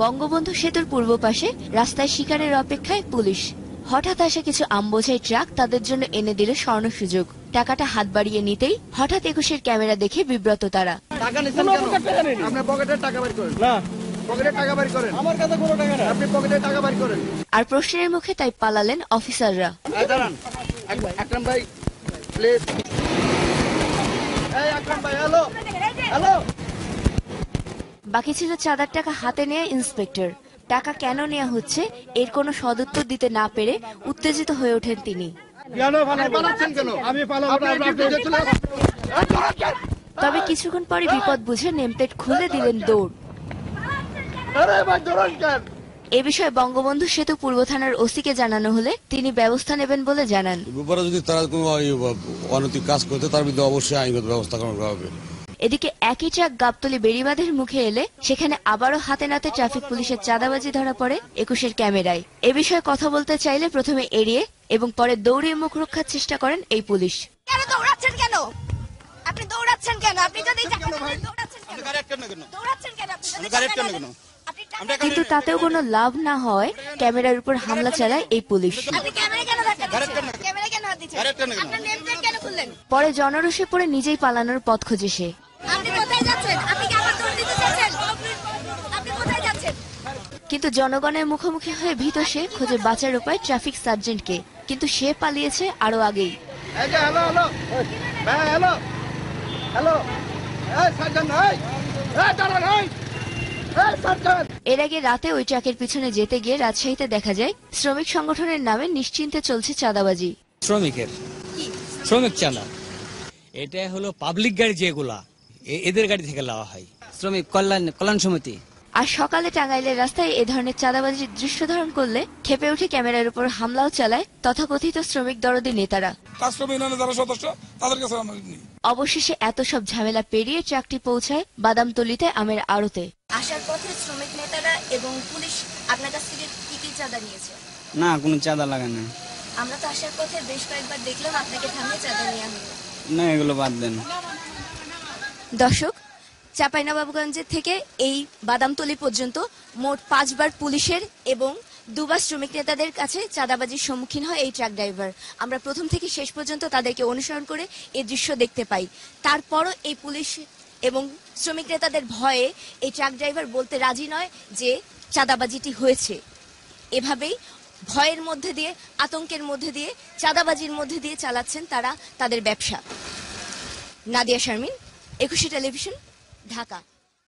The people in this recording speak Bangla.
বঙ্গবন্ধু সেতুর পূর্ব পাশে রাস্তায় শিকারের অপেক্ষায় পুলিশ। হঠাৎ আসা কিছু আমবোঝাই ট্রাক তাদের জন্য এনে দিল স্বর্ণ সুযোগ। টাকাটা হাত বাড়িয়ে নিতেই হঠাৎ একুশের ক্যামেরা দেখে বিব্রত তারা। টাকা নিচ্ছেন কেন আপনি পকেটে টাকা বের করেন। না। পকেটে টাকা বের করেন। আমার কাছে কোনো টাকা নাই। আপনি পকেটে টাকা বের করেন। আর প্রশ্নের মুখে তাই পালালেন অফিসাররা। দাঁড়ান। আকরাম ভাই প্লিজ এই আকরাম ভাই হ্যালো হ্যালো বাকি ছিল চাঁদার টাকা হাতে নিয়ে ইন্সপেক্টর। টাকা কেন নেওয়া হচ্ছে এর কোনো সদুত্তর দিতে না পেরে উত্তেজিত হয়ে ওঠেন তিনি। তবে কিছুক্ষণ পরে বিপদ বুঝে নেমপ্লেট খুলে দিলেন দৌড়। আরে ভাই ধরুন কেন? এ বিষয়ে বঙ্গবন্ধু সেতু পূর্ব থানার ওসিকে জানানো হলে তিনি ব্যবস্থা নেবেন বলে জানান। যদি তারা কোনো অনৈতিক কাজ করতে তার বিরুদ্ধে অবশ্যই আইনগত ব্যবস্থা গ্রহণ করা হবে। এদিকে একই ট্রাক গাবতলি বেড়িবাঁধের মুখে এলে সেখানে আবারও হাতে নাতে ট্রাফিক পুলিশের চাঁদাবাজি ধরা পড়ে একুশের ক্যামেরায়। এ বিষয়ে কথা বলতে চাইলে প্রথমে এড়িয়ে এবং পরে দৌড়িয়ে মুখ রক্ষার চেষ্টা করেন এই পুলিশ। কেন দৌড়াচ্ছেন কেন? আপনি দৌড়াচ্ছেন কেন? আপনি যদি টাকা না দেন, দৌড়াচ্ছেন কেন? দৌড়াচ্ছেন কেন? আপনি যদি টাকা না দেন? আপনি টাকা- কিন্তু তাতেও কোনো? লাভ না হয় ক্যামেরার উপর হামলা চালায় এই পুলিশ। পরে জনরোষে পড়ে নিজেই পালানোর পথ খোঁজে সে। আপনি কোথায় যাচ্ছেন? আপনি কি আবার দৌড় দিতে চাচ্ছেন আপনি কোথায় যাচ্ছেন? কিন্তু জনগণের মুখোমুখি হয়ে ভীত সে খোঁজে বাঁচার উপায় ট্রাফিক সার্জেন্টকে। কিন্তু সে পালিয়েছে আরও আগেই। Hello hello hello hello surgeon এই এই। দাঁড়ান এই। এই সার্জন এর আগে রাতে ওই ট্রাকের পিছনে যেতে গিয়ে রাজশাহীতে দেখা যায় শ্রমিক সংগঠনের নামে নিশ্চিন্তে চলছে চাঁদাবাজি। শ্রমিকের। শ্রমিক চাঁদা। এটা হলো পাবলিক গাড়ি যেগুলা। এদের গাড়ি থেকে নেওয়া হয়। শ্রমিক কল্যাণ কল্যাণ সমিতি। আর সকালে টাঙ্গাইলের রাস্তায় এ ধরনের চাঁদাবাজির দৃশ্য ধারণ করলে খেপে উঠে ক্যামেরার উপর হামলাও চালায় তথাকথিত শ্রমিক দরদি নেতারা। অবশেষে এত সব ঝামেলা পেরিয়ে ট্রাকটি পৌঁছায় বাদামতলিতে আমের আড়তে। আসার পথে শ্রমিক নেতারা এবং পুলিশ আপনার কাছ থেকে কি কি চাঁদা নিয়েছে? না কোনো চাঁদা লাগে না আমরা তো আসার পথে বেশ কয়েকবার দেখলাম আপনাকে থামিয়ে চাঁদা নিয়ে না এগুলো বাদ দেন। দর্শক চাঁপাইনবাবগঞ্জের থেকে এই বাদামতলি পর্যন্ত মোট পাঁচবার পুলিশের এবং দুবার শ্রমিক নেতাদের কাছে চাঁদাবাজির সম্মুখীন হয় এই ট্রাক ড্রাইভার। আমরা প্রথম থেকে শেষ পর্যন্ত তাদেরকে অনুসরণ করে এই দৃশ্য দেখতে পাই। তারপরও এই পুলিশ এবং শ্রমিক নেতাদের ভয়ে এই ট্রাক ড্রাইভার বলতে রাজি নয় যে চাঁদাবাজিটি হয়েছে। এভাবেই ভয়ের মধ্যে দিয়ে, আতঙ্কের মধ্যে দিয়ে, চাঁদাবাজির মধ্যে দিয়ে চালাচ্ছেন তারা, তাদের ব্যবসা। নাদিয়া শারমিন একুশে টেলিভিশন ঢাকা।